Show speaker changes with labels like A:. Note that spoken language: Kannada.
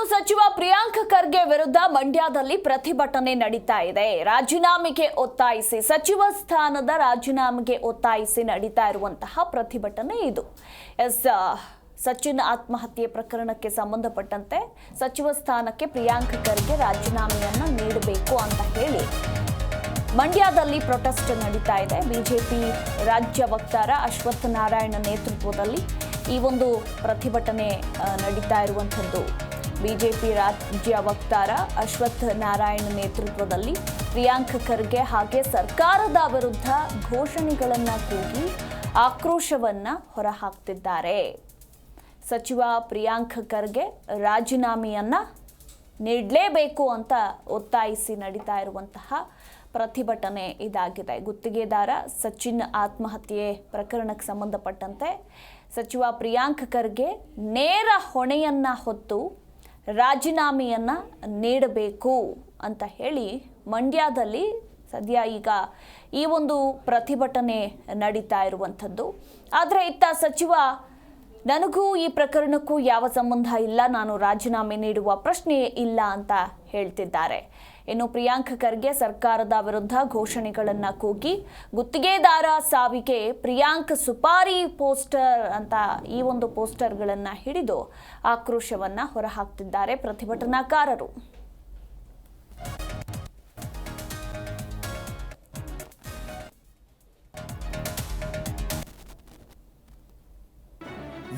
A: ಇನ್ನು ಸಚಿವ ಪ್ರಿಯಾಂಕ್ ಖರ್ಗೆ ವಿರುದ್ಧ ಮಂಡ್ಯದಲ್ಲಿ ಪ್ರತಿಭಟನೆ ನಡೀತಾ ಇದೆ. ರಾಜೀನಾಮೆಗೆ ಒತ್ತಾಯಿಸಿ, ಸಚಿವ ಸ್ಥಾನದ ರಾಜೀನಾಮೆಗೆ ಒತ್ತಾಯಿಸಿ ನಡೀತಾ ಇರುವಂತಹ ಪ್ರತಿಭಟನೆ ಇದು. ಎಸ್ ಸಚಿನ್ ಆತ್ಮಹತ್ಯೆ ಪ್ರಕರಣಕ್ಕೆ ಸಂಬಂಧಪಟ್ಟಂತೆ ಸಚಿವ ಸ್ಥಾನಕ್ಕೆ ಪ್ರಿಯಾಂಕ್ ಖರ್ಗೆ ರಾಜೀನಾಮೆಯನ್ನು ನೀಡಬೇಕು ಅಂತ ಹೇಳಿ ಮಂಡ್ಯದಲ್ಲಿ ಪ್ರೊಟೆಸ್ಟ್ ನಡೀತಾ ಇದೆ. ಬಿಜೆಪಿ ರಾಜ್ಯ ವಕ್ತಾರ ಅಶ್ವತ್ಥ ನಾರಾಯಣ ನೇತೃತ್ವದಲ್ಲಿ ಈ ಒಂದು ಪ್ರತಿಭಟನೆ ನಡೀತಾ ಇರುವಂಥದ್ದು. ಬಿಜೆಪಿ ರಾಜ್ಯ ವಕ್ತಾರ ಅಶ್ವಥ್ ನಾರಾಯಣ್ ನೇತೃತ್ವದಲ್ಲಿ ಪ್ರಿಯಾಂಕ್ ಖರ್ಗೆ ಹಾಗೆ ಸರ್ಕಾರದ ವಿರುದ್ಧ ಘೋಷಣೆಗಳನ್ನು ಕೂಗಿ ಆಕ್ರೋಶವನ್ನ ಹೊರಹಾಕ್ತಿದ್ದಾರೆ. ಸಚಿವ ಪ್ರಿಯಾಂಕ್ ಖರ್ಗೆ ರಾಜೀನಾಮೆಯನ್ನು ನೀಡಲೇಬೇಕು ಅಂತ ಒತ್ತಾಯಿಸಿ ನಡೀತಾ ಇರುವಂತಹ ಪ್ರತಿಭಟನೆ ಇದಾಗಿದೆ. ಗುತ್ತಿಗೆದಾರ ಸಚಿನ್ ಆತ್ಮಹತ್ಯೆ ಪ್ರಕರಣಕ್ಕೆ ಸಂಬಂಧಪಟ್ಟಂತೆ ಸಚಿವ ಪ್ರಿಯಾಂಕ್ ಖರ್ಗೆ ನೇರ ಹೊಣೆಯನ್ನ ಹೊತ್ತು ರಾಜೀನಾಮೆಯನ್ನ ನೀಡಬೇಕು ಅಂತ ಹೇಳಿ ಮಂಡ್ಯದಲ್ಲಿ ಸದ್ಯ ಈಗ ಈ ಒಂದು ಪ್ರತಿಭಟನೆ ನಡೀತಾ ಇರುವಂಥದ್ದು. ಆದರೆ ಇತ್ತ ಸಚಿವ ನನಗೂ ಈ ಪ್ರಕರಣಕ್ಕೂ ಯಾವ ಸಂಬಂಧ ಇಲ್ಲ, ನಾನು ರಾಜೀನಾಮೆ ನೀಡುವ ಪ್ರಶ್ನೆಯೇ ಇಲ್ಲ ಅಂತ ಹೇಳ್ತಿದ್ದಾರೆ. ಇನ್ನು ಪ್ರಿಯಾಂಕ್ ಖರ್ಗೆ ಸರ್ಕಾರದ ವಿರುದ್ಧ ಘೋಷಣೆಗಳನ್ನ ಕೂಗಿ, ಗುತ್ತಿಗೆದಾರ ಸಾವಿಗೆ ಪ್ರಿಯಾಂಕ್ ಸುಪಾರಿ ಪೋಸ್ಟರ್ ಅಂತ ಈ ಒಂದು ಪೋಸ್ಟರ್ಗಳನ್ನು ಹಿಡಿದು ಆಕ್ರೋಶವನ್ನ ಹೊರಹಾಕ್ತಿದ್ದಾರೆ ಪ್ರತಿಭಟನಾಕಾರರು.